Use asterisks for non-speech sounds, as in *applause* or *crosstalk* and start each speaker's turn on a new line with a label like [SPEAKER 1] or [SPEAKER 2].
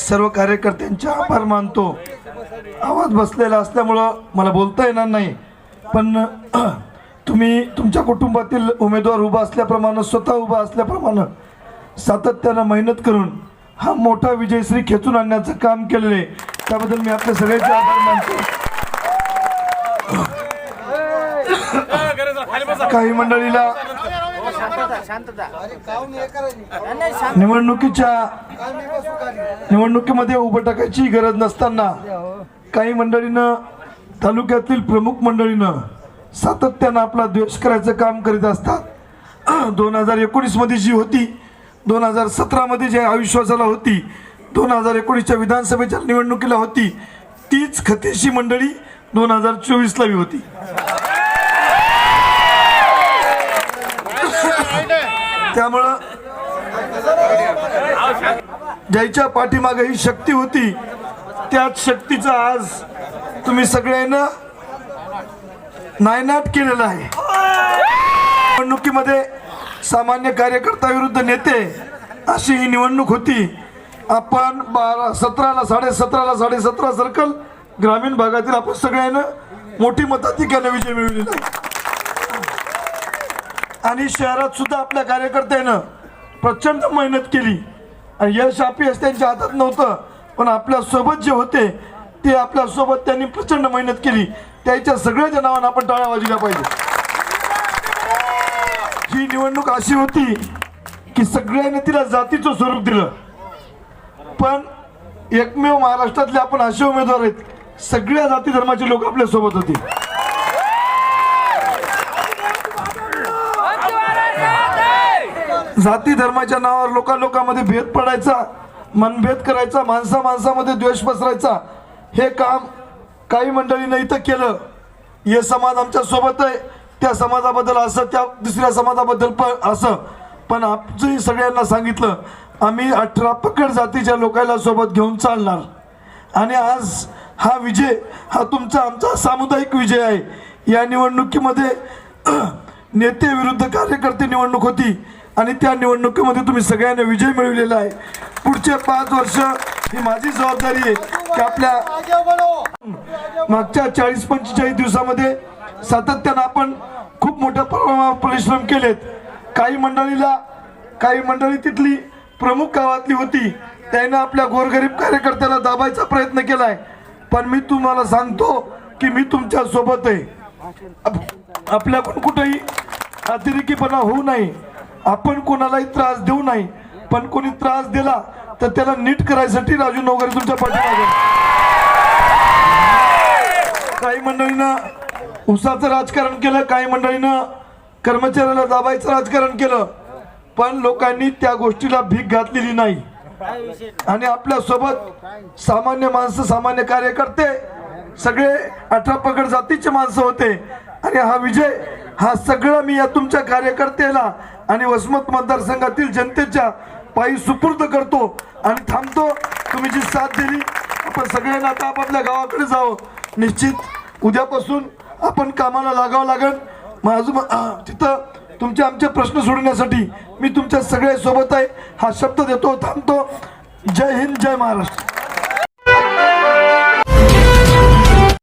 [SPEAKER 1] सर्व कार्यकर्त्यांचे आभार मानतो. आवाज बसलेला असल्यामुळं मला बोलता येणार नाही. पण *clears throat* तुम्ही तुमच्या कुटुंबातील उमेदवार उभा असल्याप्रमाणे स्वतः उभा असल्याप्रमाणे सातत्यानं मेहनत करून हा मोठा विजयश्री खेचून आणण्याचं काम केलेलं आहे. त्याबद्दल मी आपल्या सगळ्यांचे आभार मानतो. *clears throat* काही मंडळीला निवडणुकीच्या निवडणुकीमध्ये उभं टाकायची गरज नसताना काही मंडळीनं तालुक्यातील प्रमुख मंडळीनं सातत्यानं आपला द्वेष करायचं काम करीत असतात. *clears throat* दोन हजार एकोणीसमध्ये जी होती दोन हजार सतरामध्ये जी अविश्वासाला होती दोन हजार एकोणीसच्या विधानसभेच्या निवडणुकीला होती तीच खतेशी मंडळी दोन हजार चोवीसलावी होती. त्यामुळं ज्याच्या पाठीमागे ही शक्ती होती त्याच शक्तीचा आज तुम्ही सगळ्यांना नायनाट केलेला आहे. निवडणुकीमध्ये सामान्य कार्यकर्ता विरुद्ध नेते अशी ही निवडणूक होती. आपण बारा सतराला साडे सतराला साडे सतरा सर्कल ग्रामीण भागातील आपण सगळ्यांना मोठी मताधिक्याने विजय मिळवलेला आहे. आणि शहरात सुद्धा आपल्या कार्यकर्त्यानं प्रचंड मेहनत केली. आणि यश अपयश त्यांच्या हातात नव्हतं पण आपल्यासोबत जे होते ते आपल्यासोबत त्यांनी प्रचंड मेहनत केली. त्याच्या सगळ्याच्या नावानं आपण टाळ्या वाजल्या पाहिजे. ही निवडणूक अशी होती की सगळ्यांनी तिला जातीचं स्वरूप दिलं. पण एकमेव महाराष्ट्रातले आपण असे उमेदवार आहेत सगळ्या जाती धर्माचे लोक आपल्यासोबत होते. जाती धर्माच्या नावावर लोका लोकांमध्ये भेद पडायचा मनभेद करायचा माणसा माणसामध्ये द्वेष पसरायचा हे काम काही मंडळीनं इथं केलं. हे समाज आमच्यासोबत आहे. त्या समाजाबद्दल असं त्या दुसऱ्या समाजाबद्दल पण असं. पण आमचंही सगळ्यांना सांगितलं आम्ही अठरा पकड जातीच्या लोकांना सोबत घेऊन चालणार. आणि आज हा विजय हा तुमचा आमचा सामुदायिक विजय आहे. या निवडणुकीमध्ये नेते विरुद्ध कार्यकर्ते निवडणूक होती आणि त्या निवडणुकीमध्ये तुम्ही सगळ्यांना विजय मिळवलेला आहे. पुढचे पाच वर्ष ही माझी जबाबदारी आहे की आपल्या मागच्या चाळीस पंचेचाळीस दिवसामध्ये सातत्यानं आपण खूप मोठ्या प्रमाणावर परिश्रम केलेत. काही मंडळीला काही मंडळी तिथली प्रमुख गावातली होती. त्यानं आपल्या गोरगरीब कार्यकर्त्याला दाबायचा प्रयत्न केलाय. पण मी तुम्हाला सांगतो की मी तुमच्यासोबत आहे. आपल्याकडून कुठेही अतिरेकीपणा होऊ नये. आपण कोणालाही त्रास देऊ नाही पण कोणी त्रास दिला तर त्याला नीट करायसाठी राजू नवगरे तुमच्या पाठीमागे. काही मंडळीनं उसाचं राजकारण केलं काही मंडळीनं कर्मचाऱ्याला दाबायचं राजकारण केलं पण लोकांनी त्या गोष्टीला भीक घातलेली नाही. आणि आपल्यासोबत सामान्य माणसं सामान्य कार्यकर्ते सगळे अठरा पगड जातीचे माणसं होते. आणि हा विजय हा सगळा मी या तुमच्या कार्यकर्त्याला आणि वसमत मतदारसंघातील जनतेच्या पायी सुपूर्द करतो आणि थांबतो. तुम्ही जी साथ दिली आपण सगळ्यांना आता आपापल्या गावाकडे जावं. निश्चित उद्यापासून आपण कामाला लागावं लागेल. माझं तिथं तुमचे आमचे प्रश्न सोडवण्यासाठी मी तुमच्या सगळ्या सोबत आहे. हा शब्द देतो थांबतो. जय हिंद जय महाराष्ट्र.